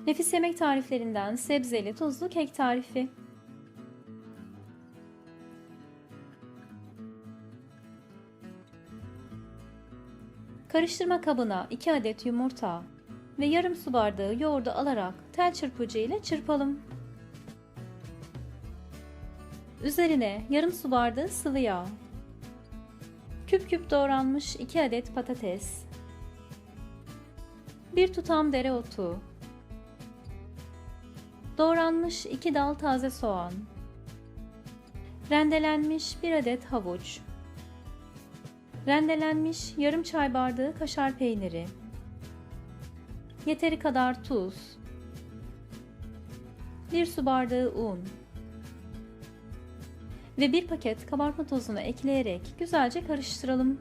Nefis yemek tariflerinden sebzeli tuzlu kek tarifi. Karıştırma kabına 2 adet yumurta ve yarım su bardağı yoğurdu alarak tel çırpıcı ile çırpalım. Üzerine yarım su bardağı sıvı yağ, küp küp doğranmış 2 adet patates, bir tutam dereotu, doğranmış 2 dal taze soğan, rendelenmiş 1 adet havuç, rendelenmiş yarım çay bardağı kaşar peyniri, yeteri kadar tuz, 1 su bardağı un. Ve 1 paket kabartma tozunu ekleyerek güzelce karıştıralım.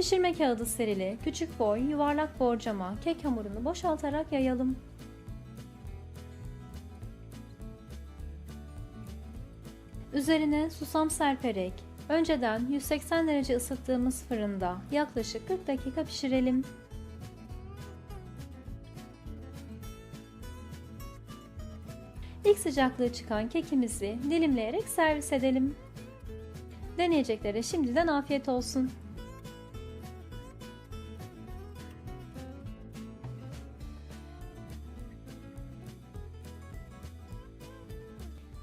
Pişirme kağıdı serili küçük boy yuvarlak borcama kek hamurunu boşaltarak yayalım. Üzerine susam serperek önceden 180 derece ısıttığımız fırında yaklaşık 40 dakika pişirelim. İlk sıcaklığı çıkan kekimizi dilimleyerek servis edelim. Deneyeceklere şimdiden afiyet olsun.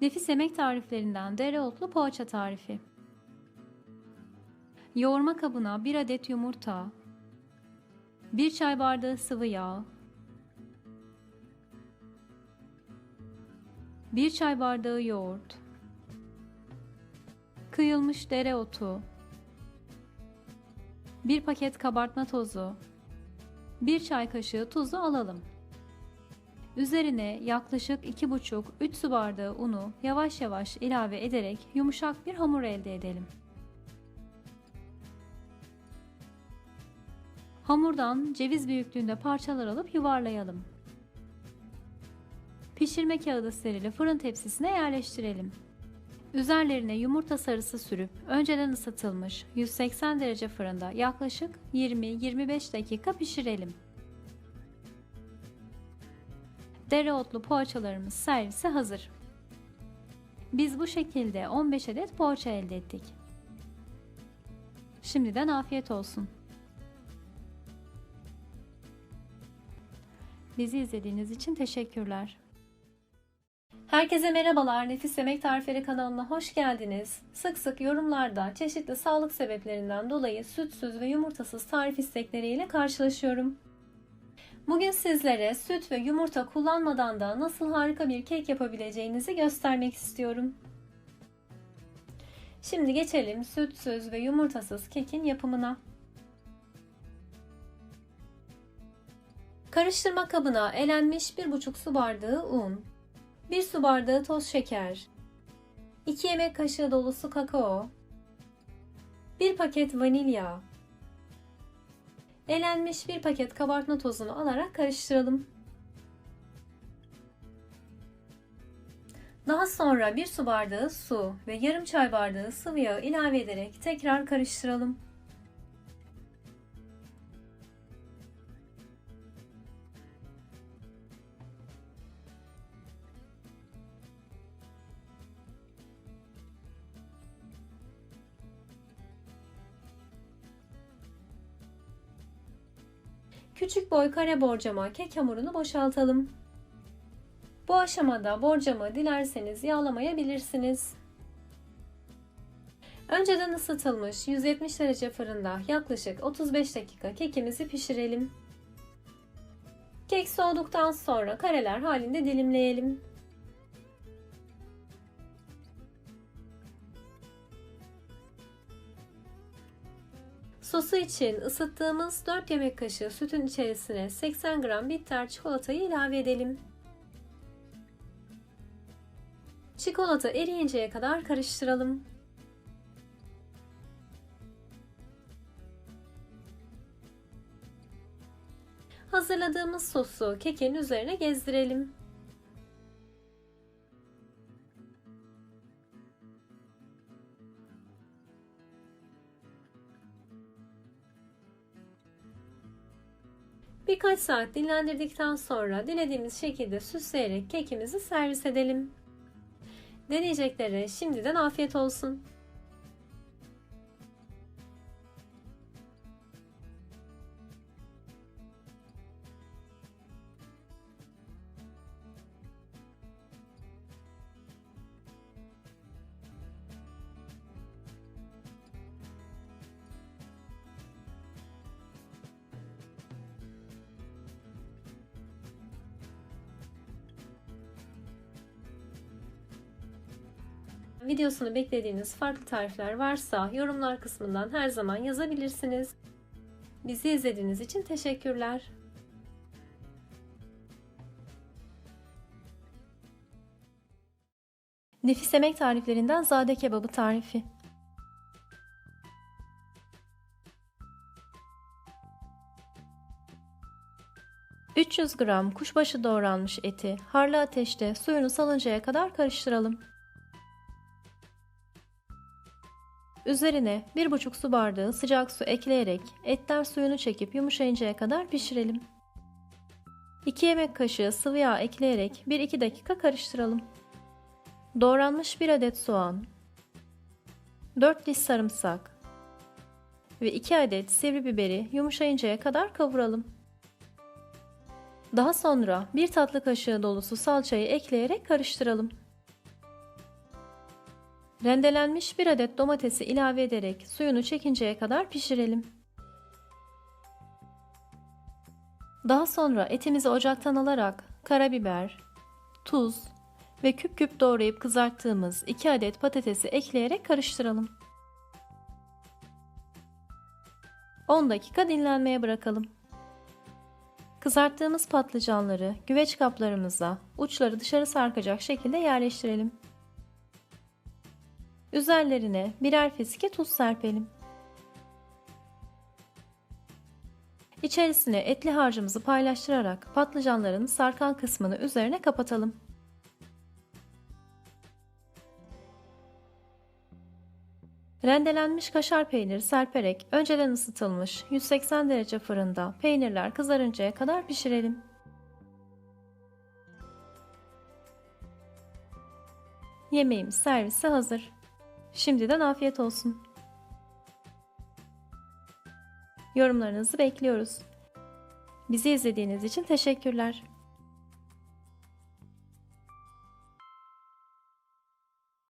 Nefis yemek tariflerinden dereotlu poğaça tarifi. Yoğurma kabına 1 adet yumurta, 1 çay bardağı sıvı yağ, 1 çay bardağı yoğurt, kıyılmış dereotu, 1 paket kabartma tozu, 1 çay kaşığı tuzu alalım. Üzerine yaklaşık 2,5-3 su bardağı unu yavaş yavaş ilave ederek yumuşak bir hamur elde edelim. Hamurdan ceviz büyüklüğünde parçalar alıp yuvarlayalım. Pişirme kağıdı serili fırın tepsisine yerleştirelim. Üzerlerine yumurta sarısı sürüp önceden ısıtılmış 180 derece fırında yaklaşık 20-25 dakika pişirelim. Dereotlu poğaçalarımız servise hazır. Biz bu şekilde 15 adet poğaça elde ettik. Şimdiden afiyet olsun. Bizi izlediğiniz için teşekkürler. Herkese merhabalar. Nefis Yemek Tarifleri kanalına hoş geldiniz. Sık sık yorumlarda çeşitli sağlık sebeplerinden dolayı sütsüz ve yumurtasız tarif istekleriyle karşılaşıyorum. Bugün sizlere süt ve yumurta kullanmadan da nasıl harika bir kek yapabileceğinizi göstermek istiyorum. Şimdi geçelim sütsüz ve yumurtasız kekin yapımına. Karıştırma kabına elenmiş 1,5 su bardağı un, 1 su bardağı toz şeker, 2 yemek kaşığı dolusu kakao, 1 paket vanilya, elenmiş 1 paket kabartma tozunu alarak karıştıralım. Daha sonra 1 su bardağı su ve yarım çay bardağı sıvı yağ ilave ederek tekrar karıştıralım. Küçük boy kare borcama kek hamurunu boşaltalım. Bu aşamada borcamı dilerseniz yağlamayabilirsiniz. Önceden ısıtılmış 170 derece fırında yaklaşık 35 dakika kekimizi pişirelim. Kek soğuduktan sonra kareler halinde dilimleyelim. Sosu için ısıttığımız 4 yemek kaşığı sütün içerisine 80 gram bitter çikolatayı ilave edelim. Çikolata eriyinceye kadar karıştıralım. Hazırladığımız sosu kekin üzerine gezdirelim. Birkaç saat dinlendirdikten sonra dilediğimiz şekilde süsleyerek kekimizi servis edelim. Deneyeceklere şimdiden afiyet olsun. Videosunu beklediğiniz farklı tarifler varsa yorumlar kısmından her zaman yazabilirsiniz. Bizi izlediğiniz için teşekkürler. Nefis yemek tariflerinden zade kebabı tarifi. ...300 gram kuşbaşı doğranmış eti harlı ateşte suyunu salıncaya kadar karıştıralım. Üzerine 1,5 su bardağı sıcak su ekleyerek etler suyunu çekip yumuşayıncaya kadar pişirelim. 2 yemek kaşığı sıvı yağ ekleyerek 1-2 dakika karıştıralım. Doğranmış 1 adet soğan, 4 diş sarımsak ve 2 adet sivri biberi yumuşayıncaya kadar kavuralım. Daha sonra 1 tatlı kaşığı dolusu salçayı ekleyerek karıştıralım. Rendelenmiş bir adet domatesi ilave ederek suyunu çekinceye kadar pişirelim. Daha sonra etimizi ocaktan alarak karabiber, tuz ve küp küp doğrayıp kızarttığımız 2 adet patatesi ekleyerek karıştıralım. 10 dakika dinlenmeye bırakalım. Kızarttığımız patlıcanları güveç kaplarımıza uçları dışarı sarkacak şekilde yerleştirelim. Üzerlerine birer fiske tuz serpelim. İçerisine etli harcımızı paylaştırarak patlıcanların sarkan kısmını üzerine kapatalım. Rendelenmiş kaşar peyniri serperek önceden ısıtılmış 180 derece fırında peynirler kızarıncaya kadar pişirelim. Yemeğimiz servise hazır. Şimdiden afiyet olsun. Yorumlarınızı bekliyoruz. Bizi izlediğiniz için teşekkürler.